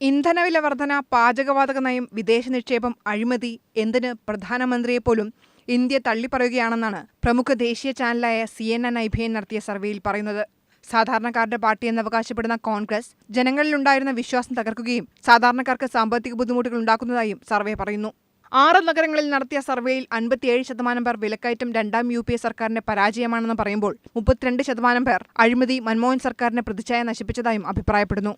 ഇന്ധനവില വർധന പാചകവാതക നയം വിദേശ നിക്ഷേപം അഴിമതി എന്തിന് പ്രധാനമന്ത്രിയെപ്പോലും ഇന്ത്യ തള്ളിപ്പറയുകയാണെന്നാണ് പ്രമുഖ ദേശീയ ചാനലായ C N N I B N നടത്തിയ സർവേയിൽ പറയുന്നത്. സാധാരണക്കാരുടെ പാർട്ടിയെന്ന് അവകാശപ്പെടുന്ന കോൺഗ്രസ് ജനങ്ങളിലുണ്ടായിരുന്ന വിശ്വാസം തകർക്കുകയും സാധാരണക്കാർക്ക് സാമ്പത്തിക ബുദ്ധിമുട്ടുകൾ ഉണ്ടാക്കുന്നതായും സർവേ പറയുന്നു. ആറ് നഗരങ്ങളിൽ നടത്തിയ സർവേയിൽ അൻപത്തിയേഴ് ശതമാനം പേർ വിലക്കയറ്റം രണ്ടാം യു പി എ സർക്കാരിന്റെ പരാജയമാണെന്ന് പറയുമ്പോൾ മുപ്പത്തിരണ്ട് ശതമാനം പേർ അഴിമതി മൻമോഹൻ സർക്കാരിന്റെ പ്രതിച്ഛായ നശിപ്പിച്ചതായും അഭിപ്രായപ്പെടുന്നു.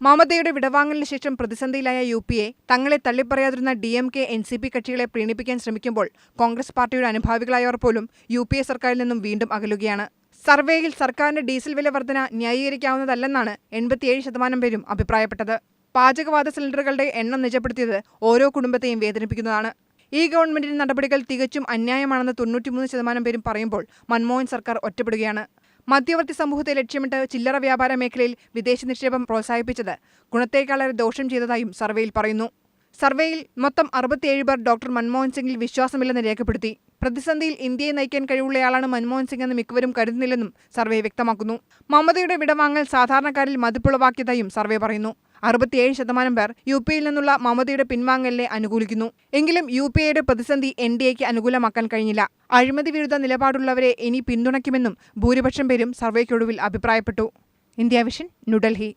മമതയുടെ വിടവാങ്ങലിന് ശേഷം പ്രതിസന്ധിയിലായ യു പി എ തങ്ങളെ തള്ളിപ്പറയാതിരുന്ന D M K N C P കക്ഷികളെ പ്രീണിപ്പിക്കാൻ ശ്രമിക്കുമ്പോൾ കോൺഗ്രസ് പാർട്ടിയുടെ അനുഭാവികളായവർ പോലും യു പി എ സർക്കാരിൽ നിന്നും വീണ്ടും അകലുകയാണ്. സർവേയിൽ സർക്കാരിന്റെ ഡീസൽ വില വർധന ന്യായീകരിക്കാവുന്നതല്ലെന്നാണ് എൺപത്തിയേഴ് ശതമാനം പേരും അഭിപ്രായപ്പെട്ടത്. പാചകവാത സിലിണ്ടറുകളുടെ എണ്ണം നിജപ്പെടുത്തിയത് ഓരോ കുടുംബത്തെയും വേദനിപ്പിക്കുന്നതാണ്. ഈ ഗവൺമെന്റിന്റെ നടപടികൾ തികച്ചും അന്യായമാണെന്ന് തൊണ്ണൂറ്റിമൂന്ന് ശതമാനം പേരും പറയുമ്പോൾ മൻമോഹൻ സർക്കാർ ഒറ്റപ്പെടുകയാണ്. മധ്യവർത്തി സമൂഹത്തെ ലക്ഷ്യമിട്ട് ചില്ലറ വ്യാപാര മേഖലയിൽ വിദേശ നിക്ഷേപം പ്രോത്സാഹിപ്പിച്ചത് ഗുണത്തേക്കാളേറെ ദോഷം ചെയ്തതായും സർവേയിൽ പറയുന്നു. സർവേയിൽ മൊത്തം അറുപത്തിയേഴ് പേർ ഡോക്ടർ മൻമോഹൻ സിംഗിൽ വിശ്വാസമില്ലെന്ന് രേഖപ്പെടുത്തി. പ്രതിസന്ധിയിൽ ഇന്ത്യയെ നയിക്കാൻ കഴിവുള്ളയാളാണ് മൻമോഹൻ സിംഗ് എന്ന് മിക്കവരും കരുതുന്നില്ലെന്നും സർവേ വ്യക്തമാക്കുന്നു. മമതയുടെ വിടവാങ്ങൽ സാധാരണക്കാരിൽ മതിപ്പുളവാക്കിയതായും സർവേ പറയുന്നു. അറുപത്തിയേഴ് ശതമാനം പേർ യു പി യിൽ നിന്നുള്ള മമതയുടെ പിൻവാങ്ങലിനെ അനുകൂലിക്കുന്നു. എങ്കിലും യു പി എയുടെ പ്രതിസന്ധി എൻ ഡി എക്ക് അനുകൂലമാക്കാൻ കഴിഞ്ഞില്ല. അഴിമതി വിരുദ്ധ നിലപാടുള്ളവരെ ഇനി പിന്തുണയ്ക്കുമെന്നും ഭൂരിപക്ഷം പേരും സർവേക്കൊടുവിൽ അഭിപ്രായപ്പെട്ടു. India vision New Delhi.